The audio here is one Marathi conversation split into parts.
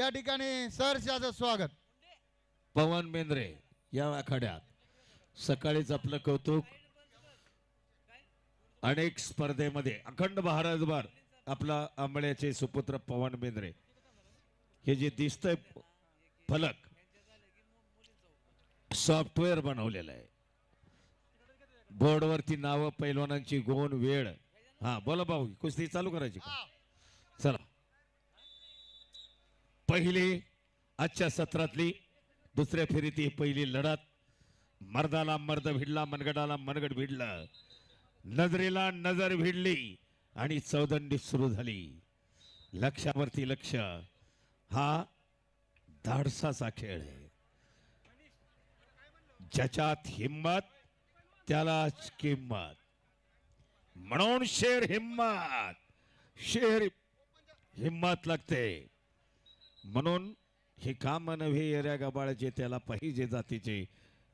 या ठिकाणी सहर्षाचं स्वागत. पवन मेंद्रे या आखाड्यात. सकाळीच आपलं कौतुक. अनेक स्पर्धेमध्ये अखंड महाराजभर आपला आंबळ्याचे सुपुत्र पवन मेंद्रे. हे जे दिसतंय फलक सॉफ्टवेअर बनवलेलं आहे. बोर्डवरती नावं पैलवानांची गोण वेळ. हा बोला भाऊ कुस्ती चालू करायची का चला पहिली आजच्या सत्रातली दुसऱ्या फेरीत ही पहिली लढत. मर्दाला मर्द भिडला मनगडाला मनगड भिडलं. नजरेला नजर भिडली आणि चौदंडी सुरू झाली. लक्षावरती लक्ष. हा धाडसाचा खेळ आहे. ज्याच्यात हिंमत त्यालाच किंमत. म्हणून शेर हिंमत. शेर हिम्मत लागते. म्हणून हे काम नव्हे येऱ्या गबाळाचे त्याला पाहिजे जातीचे.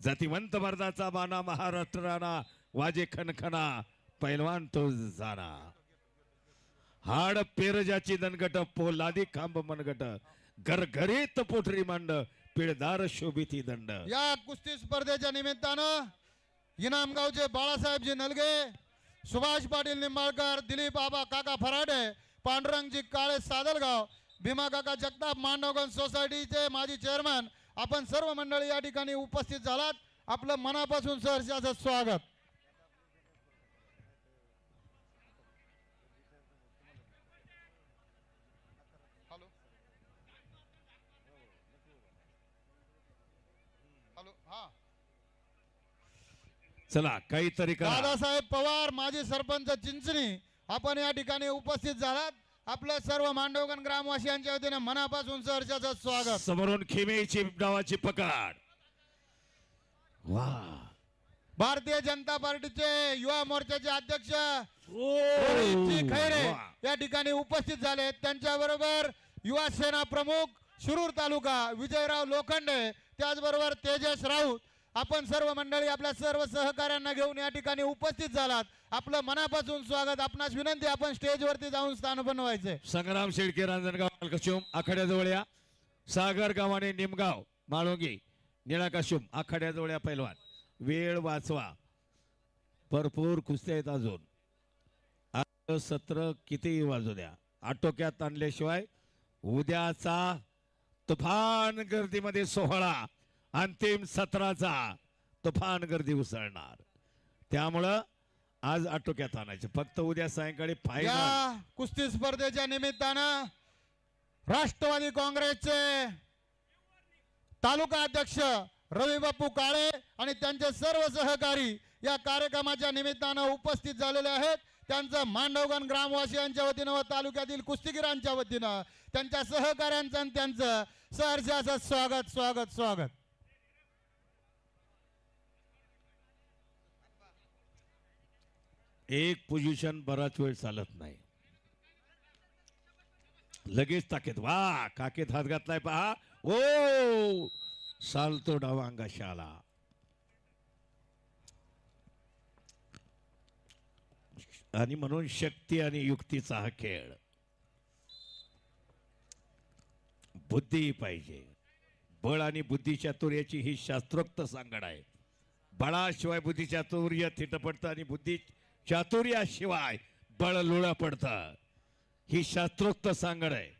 जातीवंत मर्दाचा बाणा महाराष्ट्राना वाजे खनखना पैलवान तो जाणा. हाड पेरजाची दनगट पोलादी खांब मनगट घरघरीत पोटरी मांड पिळदार शोभिती दंड. या कुस्ती स्पर्धेच्या निमित्तानं इनामगावचे बाळासाहेबजी नलगे सुभाष पाटील निंबाळकर दिलीप आबा काका फराडे पांडुरंगजी काळे सादलगाव भीमा काका जगताप मांडवगण सोसायटीचे माजी चेअरमन आपण सर्व मंडळी या ठिकाणी उपस्थित झालात. आपलं मनापासून सहर्षाचं स्वागत. हॅलो. हॅलो हा. चला काहीतरी दादासाहेब पवार माजी सरपंच चिंचणी आपण या ठिकाणी उपस्थित झालात. आपल्या सर्व मांडवगण ग्रामवासियांच्या वतीने मनापासून सहर्षाचं स्वागत. समोरून खिमेची डावाची पकड. वा. भारतीय जनता पार्टीचे युवा मोर्चाचे अध्यक्ष रोहितजी खैरे. या ठिकाणी उपस्थित झाले. त्यांच्याबरोबर युवा सेना प्रमुख शिरूर तालुका विजयराव लोखंडे त्याचबरोबर तेजस राऊत आपण सर्व मंडळी आपल्या सर्व सहकाऱ्यांना घेऊन या ठिकाणी उपस्थित झालात. आपलं मनापासून स्वागत आपणास विनंती आपण स्टेजवरती जाऊन स्थान बनवायचे. संग्राम शेडके रांजणगाव कशुम आखाड्याजवळ या. सागर गावाने निमगाव माळोंगी निळा कशुम आखाड्याजवळ या पैलवान. वेळ वाचवा. भरपूर कुस्त्या आहेत अजून. सत्र कितीही वाजू द्या. आटोक्यात आणल्याशिवाय उद्याचा तुफान गर्दीमध्ये सोहळा. अंतिम सत्राचा तुफान गर्दी उसळणार. त्यामुळं आज आटोक्यात आणायचे. फक्त उद्या सायंकाळी फायनल या कुस्ती स्पर्धेच्या निमित्तानं राष्ट्रवादी काँग्रेसचे तालुका अध्यक्ष रवी बापू काळे आणि त्यांचे सर्व सहकारी या कार्यक्रमाच्या निमित्तानं उपस्थित झालेले आहेत. त्यांचं मांडवगण ग्रामवासियांच्या वतीनं व तालुक्यातील कुस्तीगिरांच्या वतीनं त्यांच्या सहकाऱ्यांचं आणि त्यांचं सहर्षाचं स्वागत स्वागत स्वागत. एक पोझिशन बराच वेळ चालत नाही. लगेच ताकेत वा काकेत हात घातलाय पहा. ओ सालतो डावा आला आणि म्हणून शक्ती आणि युक्तीचा हा खेळ. बुद्धी पाहिजे. बळ आणि बुद्धी चातुर्याची ही शास्त्रोक्त सांगड आहे. बळाशिवाय बुद्धी चातुर्य थिटपडतं आणि बुद्धी चातुर्याशिवाय बळ लुळं पडतं. ही शास्त्रोक्त सांगड आहे.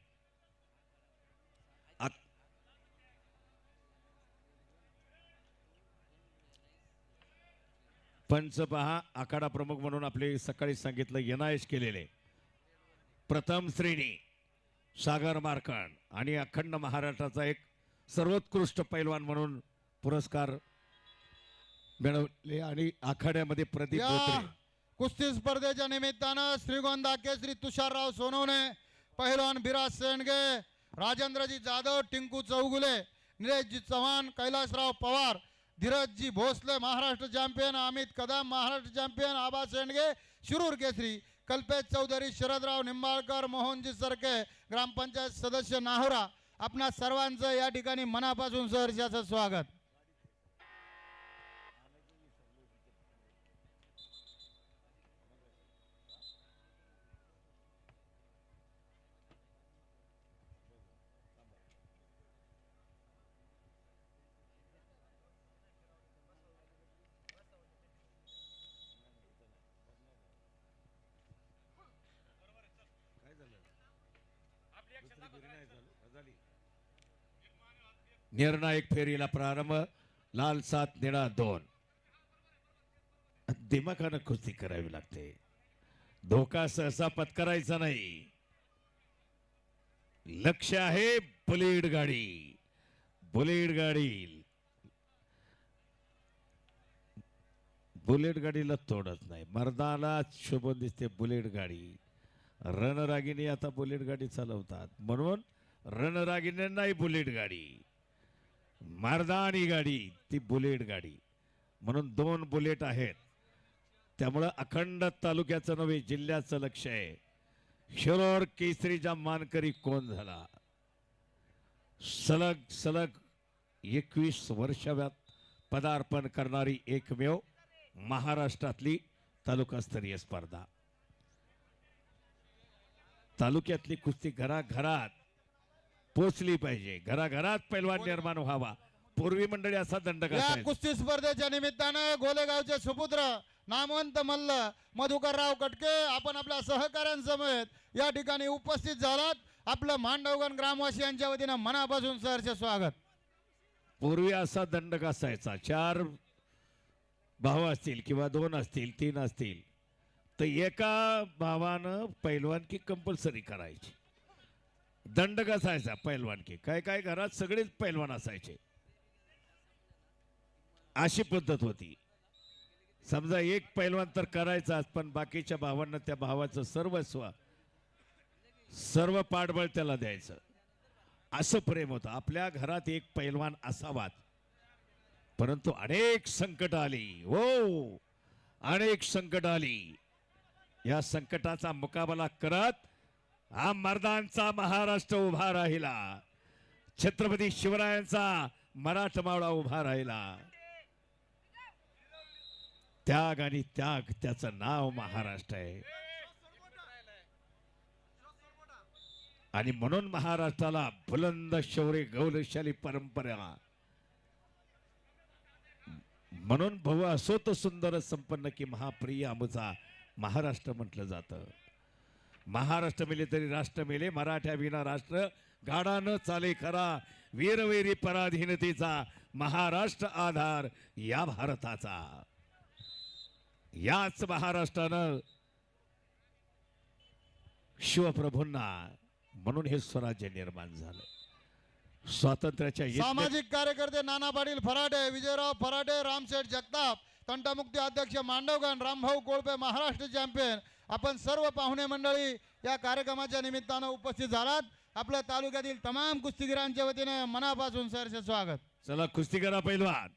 पंच पहा आखाडा प्रमुख म्हणून आपले सकाळी सांगितलं एनआयएस केलेले. प्रथम श्रेणी सागर मार्कंड आणि अखंड महाराष्ट्राचा एक सर्वोत्कृष्ट पैलवान म्हणून पुरस्कार मिळवले आणि आखाड्यामध्ये प्रदीप कुस्ती स्पर्धेच्या निमित्तानं श्रीगोंदा केसरी तुषारराव सोनवणे पहिलवान बिराज सेंडगे राजेंद्रजी जाधव टिंकू चौगुले निलेशजी चव्हाण कैलासराव पवार धीरजजी भोसले महाराष्ट्र चॅम्पियन अमित कदम महाराष्ट्र चॅम्पियन आबा सेंडगे शिरूर केसरी कल्पेश चौधरी शरदराव निंबाळकर मोहनजी सरके ग्रामपंचायत सदस्य नाहोरा. आपणा सर्वांचं या ठिकाणी मनापासून सहर्षाचं स्वागत. निर्णायक फेरीला प्रारंभ लाल सात निळा दोन. दिमाखानं कुस्ती करावी लागते. धोका सहसा पत्करायचा नाही. लक्ष आहे बुलेट गाडी. बुलेट गाडी. बुलेट गाडीला तोडत नाही. मर्दाला शुभ दिसते बुलेट गाडी. रणरागिणी आता बुलेट गाडी चालवतात. म्हणून रणरागिणी नाही बुलेट गाडी. मारदाणी गाडी ती बुलेट गाडी. म्हणून दोन बुलेट आहेत. त्यामुळं अखंड तालुक्याचं नव्हे जिल्ह्याचं लक्ष आहे. शिरोर केसरीचा मानकरी कोण झाला? सलग सलग एकवीस वर्षाव्यात पदार्पण करणारी एकमेव महाराष्ट्रातली तालुकास्तरीय स्पर्धा. तालुक्यातली कुस्ती घराघरात पोचली पाहिजे. घराघरात पैलवान निर्माण व्हावा. पूर्वी मंडळी असा या असायचा. कुस्ती स्पर्धेच्या निमित्तानं गोलेगावचे सुपुत्र नामवंत मल्ल मधुकरराव कटके आपण आपल्या सहकाऱ्यांसमवेत या ठिकाणी उपस्थित झालात. आपलं मांडवगण ग्रामवासियांच्या वतीनं मनापासून सहर्ष स्वागत. पूर्वी असा दंडक असायचा चार भाव असतील किंवा दोन असतील तीन असतील तर एका भावानं पैलवानकी कंपल्सरी करायची. दंड असायचा पैलवानकी. काय काय घरात सगळेच पैलवान असायचे. अशी पद्धत होती. समजा एक पैलवान तर करायचाच पण बाकीच्या भावांना त्या भावाचं सर्वस्व सर्व पाठबळ त्याला द्यायचं. असं प्रेम होतं. आपल्या घरात एक पैलवान असावाच परंतु अनेक संकट आली. हो! अनेक संकट आली. या संकटाचा मुकाबला करत हा मर्दांचा महाराष्ट्र उभा राहिला. छत्रपती शिवरायांचा मराठमावळा उभा राहिला. त्याग आणि त्याग त्याचं नाव महाराष्ट्र आहे. आणि म्हणून महाराष्ट्राला बुलंद शौर्य गौरवशाली परंपरा. म्हणून भव असोत सुंदर संपन्न की महाप्रिय आमचा महाराष्ट्र म्हटलं जातं. महाराष्ट्र मेले तरी राष्ट्र मेले मराठ्या विना राष्ट्र गाडा न चाले खरा वीरवेरी पराधीनतेचा महाराष्ट्र आधार या भारताचा. याच महाराष्ट्रानं शिवप्रभूंना म्हणून हे स्वराज्य निर्माण झालं. स्वातंत्र्याच्या सामाजिक कार्यकर्ते नाना पाटील फराटे विजयराव फराटे रामशेठ जगताप तंटामुक्ती अध्यक्ष मांडवगण रामभाऊ कोळपे महाराष्ट्र चॅम्पियन आपण सर्व पाहुणे मंडळी या कार्यक्रमाच्या निमित्तानं उपस्थित झालात. आपल्या तालुक्यातील तमाम कुस्तीगिरांच्या वतीने मनापासून सरचे स्वागत. चला कुस्ती करा पैलवान.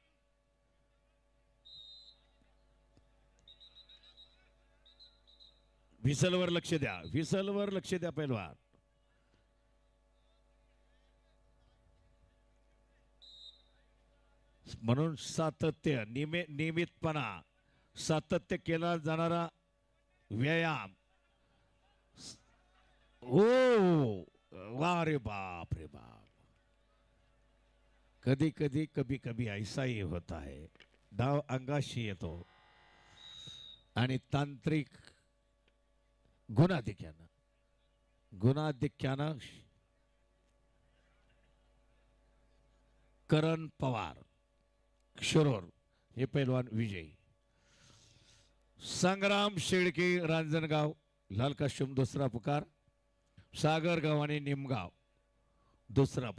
व्हिसलवर लक्ष द्या व्हिसलवर लक्ष द्या पैलवान. म्हणून सातत्य नियमित नियमितपणा. सातत्य केला जाणारा व्यायाम. ओ हो, वा रे बाप रे बाप. कधी कधी कभी कभी ऐसाही होत आहे. डाव अंगाशी येतो. आणि तांत्रिक गुणाधिक्यानं. गुणाधिक्यानं करण पवार. क्षरोर हे पैलवान विजयी. संग्राम शेळके रांजणगाव लाल काश्यम दुसरा पुकार. सागर आणि निमगाव दुसरा